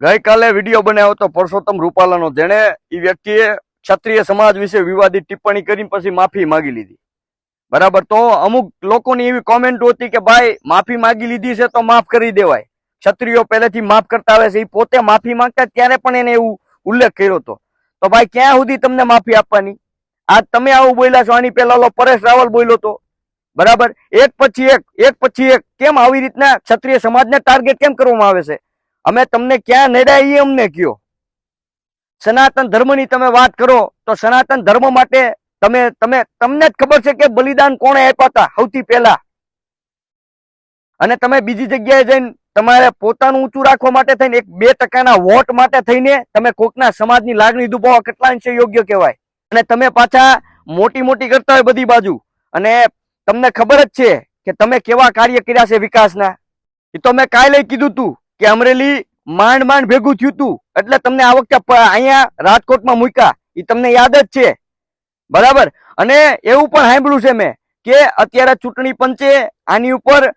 ગઈકાલે વીડિયો બનાવ્યો હતો પરસોત્તમ રૂપાલાનો. જેણે એ વ્યક્તિએ ક્ષત્રિય સમાજ વિશે વિવાદિત ટિપ્પણી કરીને પછી માફી માંગી લીધી. બરાબર? તો અમુક લોકોની એવી કોમેન્ટ હતી કે, ભાઈ, માફી માંગી લીધી છે તો માફ કરી દેવાય. ક્ષત્રિયો પહેલેથી માફ કરતા આવે છે. એ પોતે માફી માંગતા ત્યારે પણ એને એવું ઉલ્લેખ કર્યો હતો. તો ભાઈ, ક્યાં સુધી તમને માફી આપવાની? આજ તમે આવું બોલ્યા છો, આની પહેલા ઓલો પરેશ રાવલ બોલ્યો હતો. બરાબર? એક પછી એક એક પછી એક. કેમ આવી રીતના ક્ષત્રિય સમાજને ટાર્ગેટ કેમ કરવામાં આવે છે? અમે તમને ક્યાં નડ્યા એ અમને કયો. સનાતન ધર્મની તમે વાત કરો તો સનાતન ધર્મ માટે તમે તમે, તમને જ ખબર છે કે બલિદાન કોણે આપ્યા હતા સૌથી પહેલા. અને તમે બીજી જગ્યાએ જઈને તમારે પોતાનું ઊંચું રાખવા માટે થઈને એક બે ટકાના વોટ માટે થઈને તમે કોકના સમાજની લાગણી દુભાવવા કેટલા અંશે યોગ્ય કહેવાય. અને તમે પાછા મોટી મોટી કરતા હોય બધી બાજુ. અને તમને ખબર જ છે કે તમે કેવા કાર્ય કર્યા છે વિકાસના. એ તો મેં કાલે કીધું તું. કે અમરેલી માંડ માંડ ભેગું થયું તું. એટલે તમને આ વખતે અહીંયા રાજકોટમાં મૂક્યા. એ તમને યાદ જ છે. બરાબર? અને એવું પણ સાંભળ્યું છે મેં કે અત્યારે ચૂંટણી પંચે આની ઉપર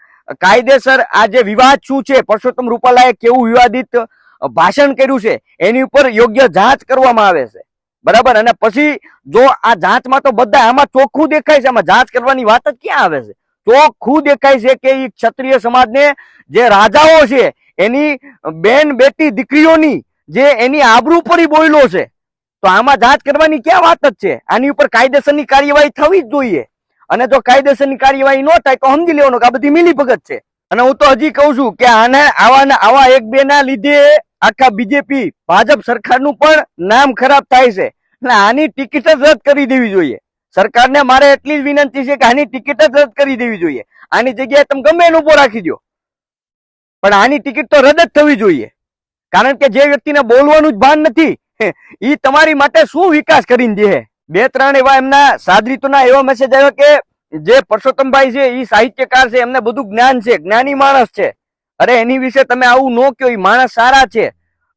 કાયદેસર આ જે વિવાદ શું છે, પરસોત્તમ રૂપાલાએ કેવું વિવાદિત ભાષણ કર્યું છે, એની ઉપર યોગ્ય જાંચ કરવામાં આવે છે. બરાબર? અને પછી જો આ જાંચમાં તો બધા આમાં ચોખ્ખું દેખાય છે. આમાં જાંચ કરવાની વાત જ ક્યાં આવે છે? ચોખ્ખું દેખાય છે કે એ ક્ષત્રિય સમાજને જે રાજાઓ છે એની બેન બેટી દીકરીઓની જે એની આબરૂ પર બોયલો છે, તો આમાં જાંચ કરવાની ક્યાં વાત જ છે? આની ઉપર કાયદેસરની કાર્યવાહી થવી જ જોઈએ. અને જો કાયદેસરની કાર્યવાહી ન થાય, તો સમજી લેવાનું કે આ બધી મિલી ભગત છે. અને હું તો હજી કહું છું કે આને આવા આવા એક બે ના લીધે આખા બીજેપી, ભાજપ સરકારનું પણ નામ ખરાબ થાય છે. એટલે આની ટિકિટ જ રદ કરી દેવી જોઈએ. સરકારને મારે એટલી જ વિનંતી છે કે આની ટિકિટ જ રદ કરી દેવી જોઈએ. આની જગ્યાએ તમે ગમે એનું ઊભો રાખી દો પણ આની ટિકિટ તો રદ જ થવી જોઈએ. કારણ કે જે વ્યક્તિને બોલવાનું જ ભાન નથી એ તમારી માટે શું વિકાસ કરીને દે બે ત્રણ એવા એમના સાદરીતોના એવા મેસેજ આવ્યો કે જે પરસોત્તમભાઈ છે એ સાહિત્યકાર છે, એમને બધું જ્ઞાન છે, જ્ઞાની માણસ છે. અરે એની વિશે તમે આવું ન કહો એ માણસ સારા છે.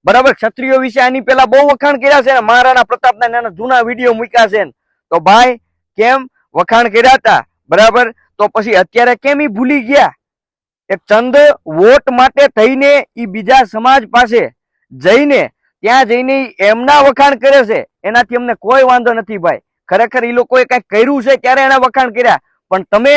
બરાબર, ક્ષત્રિયો વિશે આની પેલા બહુ વખાણ કર્યા છે મહારાણા પ્રતાપના નાના જૂના વીડિયો મૂક્યા છે. તો ભાઈ, કેમ વખાણ કર્યા હતા? બરાબર? તો પછી અત્યારે કેમ એ ભૂલી ગયા? એક ચંદ વોટ માટે થઈને એ બીજા સમાજ પાસે જઈને, ત્યાં જઈને એમના વખાણ કરે છે. એનાથી અમને કોઈ વાંધો નથી ભાઈ. ખરેખર એ લોકોએ કંઈક કર્યું છે ત્યારે એના વખાણ કર્યા. પણ તમે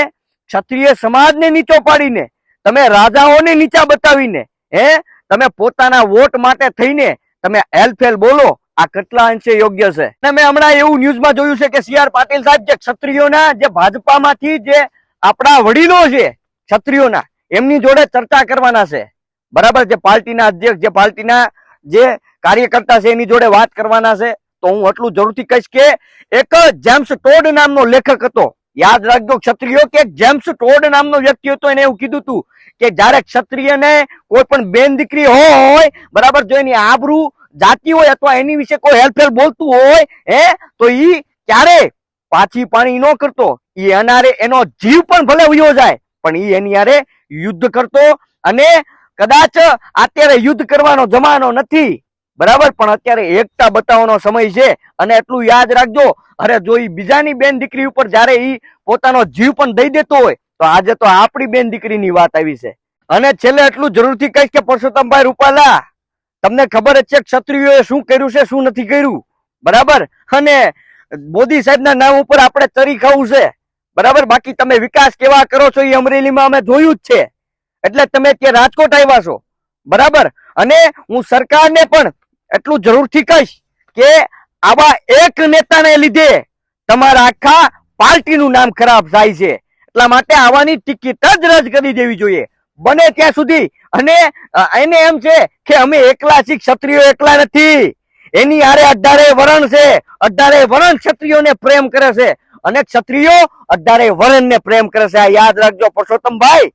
ક્ષત્રિય સમાજને નીચો પાડીને, તમે રાજાઓને નીચા બતાવીને, હે? તમે પોતાના વોટ માટે થઈને તમે હેલફેલ બોલો, આ કેટલા અંશે યોગ્ય છે? મેં હમણાં એવું ન્યૂઝમાં જોયું છે કે સી આર પાટીલ સાહેબ જે ક્ષત્રિયોના, જે ભાજપામાંથી જે આપણા વડીલો છે, ક્ષત્રિયોના એમની જોડે ચર્ચા કરવાના છે. બરાબર જે પાર્ટીના અધ્યક્ષ જે પાર્ટીના જે કાર્યકર્તા છે એની જોડે વાત કરવાના છે. તો હું એટલું જરૂરથી કહીશ કે એક જેમ્સ ટોડ નામનો લેખક હતો. યાદ રાખજો ક્ષત્રિયો કે જેમ્સ ટોડ નામનો વ્યક્તિ હતો એને એવું કીધું હતું કે જ્યારે ક્ષત્રિયને કોઈ પણ બેન દીકરી હોય, બરાબર, જો એની આબરૂ જાતિ હોય અથવા એની વિશે કોઈ હેલફેલ બોલતું હોય, હે, તો ઈ ક્યારે પાછી પાણી ન કરતો. એ અનારે એનો જીવ પણ ભલે ઉયો જાય પણ એની યારે યુદ્ધ કરતો અને કદાચ અત્યારે યુદ્ધ કરવાનો જમાનો નથી. બરાબર? પણ અત્યારે એકતા બતાવવાનો સમય છે અને એટલું યાદ રાખજો, અરે જો એ બીજાની બેન દીકરી ઉપર જ્યારે એ પોતાનો જીવ પણ દઈ દેતો હોય, તો આજે તો આપણી બેન દીકરીની વાત આવી છે. અને છેલ્લે એટલું જરૂરથી કહીશ કે પરસોત્તમભાઈ રૂપાલા, તમને ખબર જ છે ક્ષત્રિયોએ શું કર્યું છે, શું નથી કર્યું? બરાબર? અને મોદી સાહેબના નામ ઉપર આપણે તરી ખાવું છે. બરાબર? બાકી તમે વિકાસ કેવા કરો છો એ અમરેલીમાં અમે જોયું જ છે. એટલે તમે ત્યાં રાજકોટ આવ્યા છો. બરાબર? અને હું સરકારને પણ એટલું જરૂરથી કહીશ કે આવા એક નેતાને લીધે તમારા આખા પાર્ટીનું નામ ખરાબ થાય છે. એટલા માટે આવાની ટિકિટ જ રદ કરી દેવી જોઈએ. બને ત્યાં સુધી. અને એને એમ છે કે અમે એકલા છીએ, ક્ષત્રિયો એકલા નથી. એની આરે અઢારે વરણ છે. અઢારે વરણ ક્ષત્રિયોને પ્રેમ કરે છે. અને ક્ષત્રિયો અઢારે વરણને પ્રેમ કરે છે. આ યાદ રાખજો પરસોત્તમભાઈ.